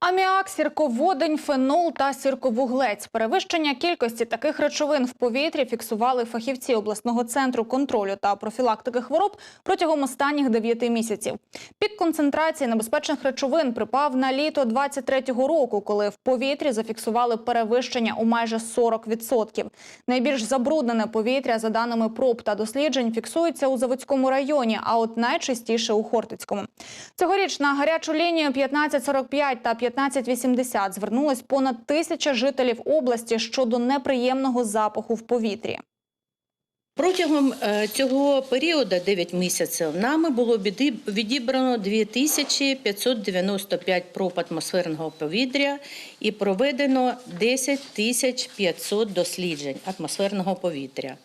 Аміак, сірководень, фенол та сірковуглець. Перевищення кількості таких речовин в повітрі фіксували фахівці обласного центру контролю та профілактики хвороб протягом останніх 9 місяців. Пік концентрації небезпечних речовин припав на літо 23-го року, коли в повітрі зафіксували перевищення у майже 40%. Найбільш забруднене повітря, за даними проб та досліджень, фіксується у Заводському районі, а от найчастіше у Хортицькому. Цьогоріч на гарячу лінію 1545 та 1580 звернулось понад тисяча жителів області щодо неприємного запаху в повітрі. Протягом е, цього періоду 9 місяців нами було відібрано 2595 проб атмосферного повітря і проведено 10 тисяч 500 досліджень атмосферного повітря.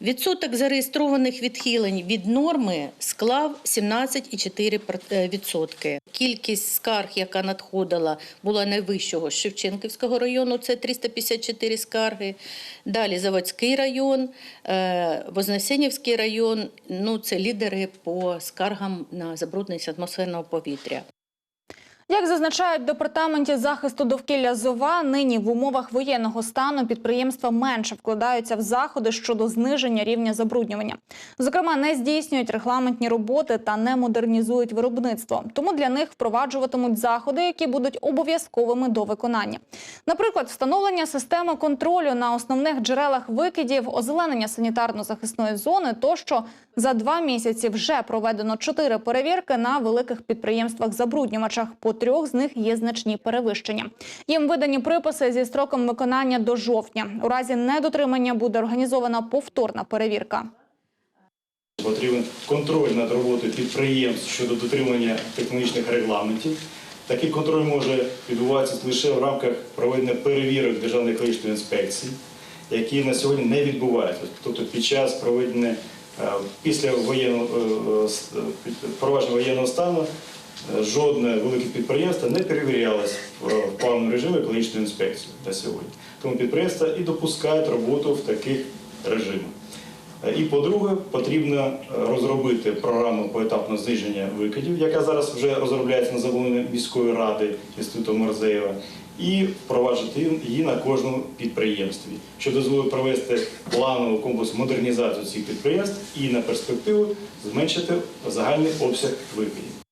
Відсоток зареєстрованих відхилень від норми склав 17,4%. Кількість скарг, яка надходила, була найвищого з Шевченківського району, це 354 скарги. Далі Заводський район, е, Вознесенівський район, ну це лідери по скаргам на забрудненість атмосферного повітря. Як зазначають департаменті захисту довкілля ЗОВА, нині в умовах воєнного стану підприємства менше вкладаються в заходи щодо зниження рівня забруднювання. Зокрема, не здійснюють регламентні роботи та не модернізують виробництво. Тому для них впроваджуватимуть заходи, які будуть обов'язковими до виконання. Наприклад, встановлення системи контролю на основних джерелах викидів, озеленення санітарно-захисної зони тощо за два місяці вже проведено чотири перевірки на великих підприємствах-забруднювачах. По трьох з них є значні перевищення. Їм видані приписи зі строком виконання до жовтня. У разі недотримання буде організована повторна перевірка. Потрібен контроль над роботою підприємств щодо дотримання технологічних регламентів. Такий контроль може відбуватися лише в рамках проведення перевірок Державної екологічної інспекції, які на сьогодні не відбуваються. Тобто під час проведення е, після воєнного е, е, впровадження воєнного стану жодне велике підприємство не перевірялось в плавному режимі екологічної інспекції на сьогодні. Тому підприємства і допускають роботу в таких режимах. І по-друге, потрібно е, розробити програму поетапного зниження викидів, яка зараз вже розробляється на замовлення міської ради Інституту Морзеєва, і впроваджувати її на кожному підприємстві, що дозволить провести планову комплекс модернізацію цих підприємств і на перспективу зменшити загальний обсяг викидів.